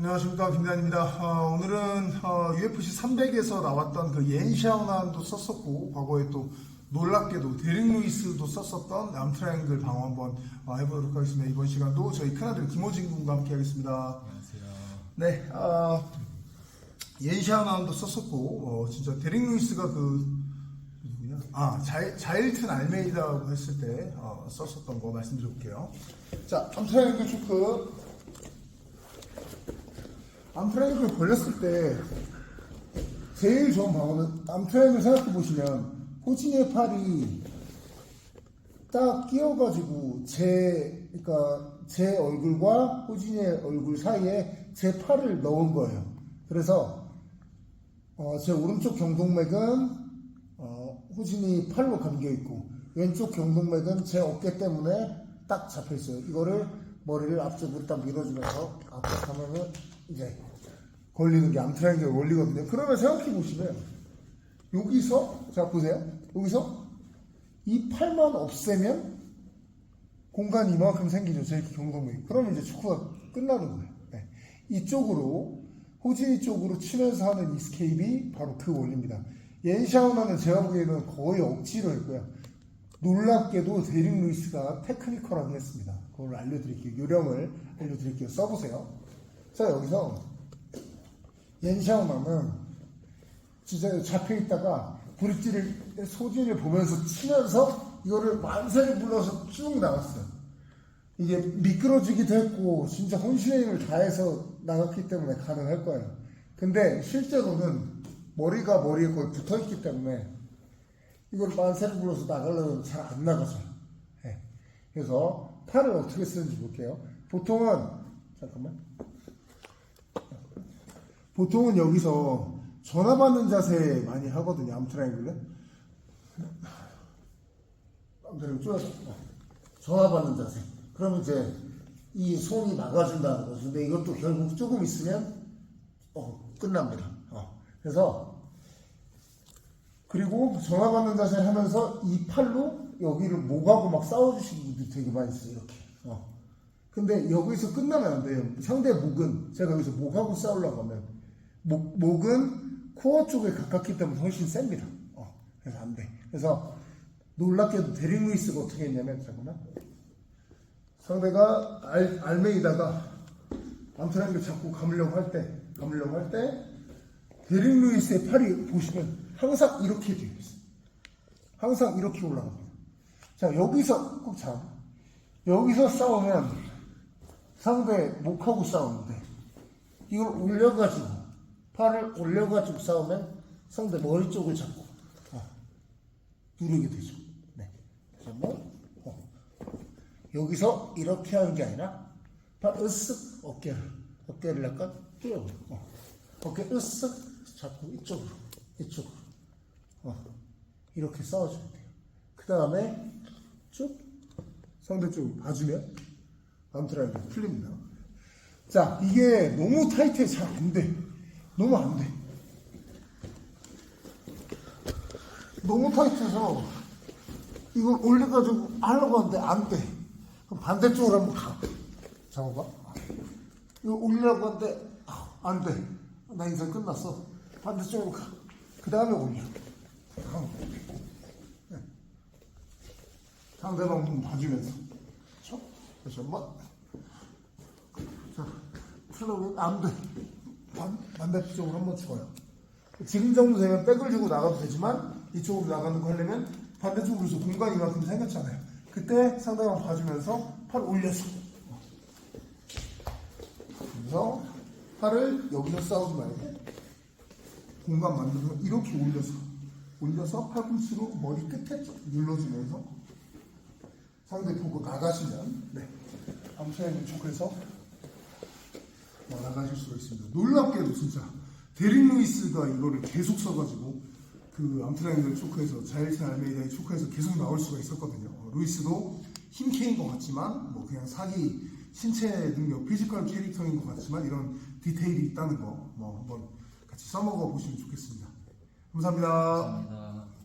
안녕하십니까 김대한입니다. 어, 오늘은 어, UFC 300에서 나왔던 그 옌샤오난도 썼었고 과거에 또 놀랍게도 데릭 루이스도 썼었던 남트라이앵글 방어 한번 어, 해보도록 하겠습니다. 이번 시간도 저희 큰아들 김호진 군과 함께 하겠습니다. 안녕하세요. 네, 아, 옌샤오난도 썼었고 어, 진짜 데릭 루이스가 그 누구냐? 아 자, 자일튼 알메이다라고 했을 때 어, 썼었던 거 말씀드려볼게요. 자, 남트라이앵글 초크 암트라이앵글 걸렸을 때 제일 좋은 방어는 암트라이앵글 생각해 보시면 호진의 팔이 딱 끼어가지고 제 그러니까 제 얼굴과 호진의 얼굴 사이에 제 팔을 넣은 거예요. 그래서 어, 제 오른쪽 경동맥은 어, 호진이 팔로 감겨 있고 왼쪽 경동맥은 제 어깨 때문에 딱 잡혀 있어요. 이거를 머리를 앞쪽으로 딱 밀어주면서 앞으로 가면은 이제 걸리는 게 암트라이앵글 원리거든요. 그러면 생각해 보시면 여기서 자 보세요. 여기서 이 팔만 없애면 공간이 이만큼 생기죠. 제 경동맥. 그러면 이제 축구가 끝나는 거예요. 네. 이쪽으로 호진이 쪽으로 치면서 하는 이 스케이프이 바로 그 원리입니다. 옌샤오나는 제가 보기에는 거의 억지로 했고요. 놀랍게도 데릭 루이스가 테크니컬하게 했습니다. 그걸 알려드릴게요. 요령을 알려드릴게요. 써보세요. 자 여기서 옌샤오나는 진짜 잡혀 있다가 브릿지를 소진을 보면서 치면서 이거를 만세를 불러서 쭉 나갔어요. 이게 미끄러지기도 했고 진짜 혼신의 힘을 다해서 나갔기 때문에 가능할 거예요. 근데 실제로는 머리가 머리에 거의 붙어 있기 때문에 이걸 만세를 불러서 나가려면 잘 안 나가죠. 예. 그래서 팔을 어떻게 쓰는지 볼게요. 보통은 잠깐만. 보통은 여기서 전화 받는 자세 많이 하거든요. 암트라이앵글은. 암트라이앵글 쪼여서 어. 전화 받는 자세. 그러면 이제 이 손이 막아준다는 거죠. 근데 이것도 결국 조금 있으면 어, 끝납니다. 어. 그래서 그리고 전화 받는 자세 하면서 이 팔로 여기를 목하고 막 싸워주시는 분들이 되게 많이 있어요. 이렇게. 어. 근데 여기서 끝나면 안 돼요. 상대 목은 제가 여기서 목하고 싸우려고 하면 목, 목은 코어 쪽에 가깝기 때문에 훨씬 셉니다. 어, 그래서 안 돼. 그래서 놀랍게도 데릭 루이스가 어떻게 했냐면 잠깐만 상대가 알, 알메이다가 암트라이앵글 잡고 감으려고 할 때 감으려고 할 때 데릭 루이스의 팔이 보시면 항상 이렇게 되어 있어요. 항상 이렇게 올라갑니다. 자 여기서 꼭 자. 여기서 싸우면 상대 목하고 싸우는데 이걸 올려가지고 팔을 올려가지고 싸우면 상대 머리 쪽을 잡고 어, 누르게 되죠. 네. 한번 어. 여기서 이렇게 하는 게 아니라 팔 으쓱 어깨를 어깨를 약간 끼워 어. 어깨 으쓱 잡고 이쪽으로 이쪽으로 어. 이렇게 싸워주면 돼요. 그 다음에 쭉 상대 쪽을 봐주면 암트라이가 풀립니다. 자, 이게 너무 타이트해 잘 안 돼. 너무 안 돼. 너무 타이트해서 이걸 올려가지고 하려고 하는데 안 돼. 그럼 반대쪽으로 한번 가. 잡아봐. 이거 올리려고 하는데 아, 안 돼. 나 인생 끝났어. 반대쪽으로 가. 그 다음에 올려. 네. 상대방 눈 봐주면서. 한 번. 자, 틀어보면 안 돼. 반, 반대쪽으로 한번 쳐요. 지금 정도 되면 백을 주고 나가도 되지만 이쪽으로 나가는 거 하려면 반대쪽으로 해서 공간이 이만큼 생겼잖아요. 그때 상대방 봐주면서 팔 올려서. 그래서 팔을 여기서 싸우지 말고 공간 만들면 이렇게 올려서 올려서 팔꿈치로 머리 끝에 쭉 눌러주면서 상대 보고 나가시면 네. 암수행을 촉해서 어, 나가실 수가 있습니다. 놀랍게도 진짜 데릭 루이스가 이거를 계속 써가지고 그 암트라이앵글 초크에서 자일튼 알메이다의 초크에서 계속 나올 수가 있었거든요. 어, 루이스도 힘캐인 것 같지만 뭐 그냥 사기 신체 능력 피지컬 캐릭터인 것 같지만 이런 디테일이 있다는 거 뭐 한번 같이 써먹어 보시면 좋겠습니다. 감사합니다. 감사합니다.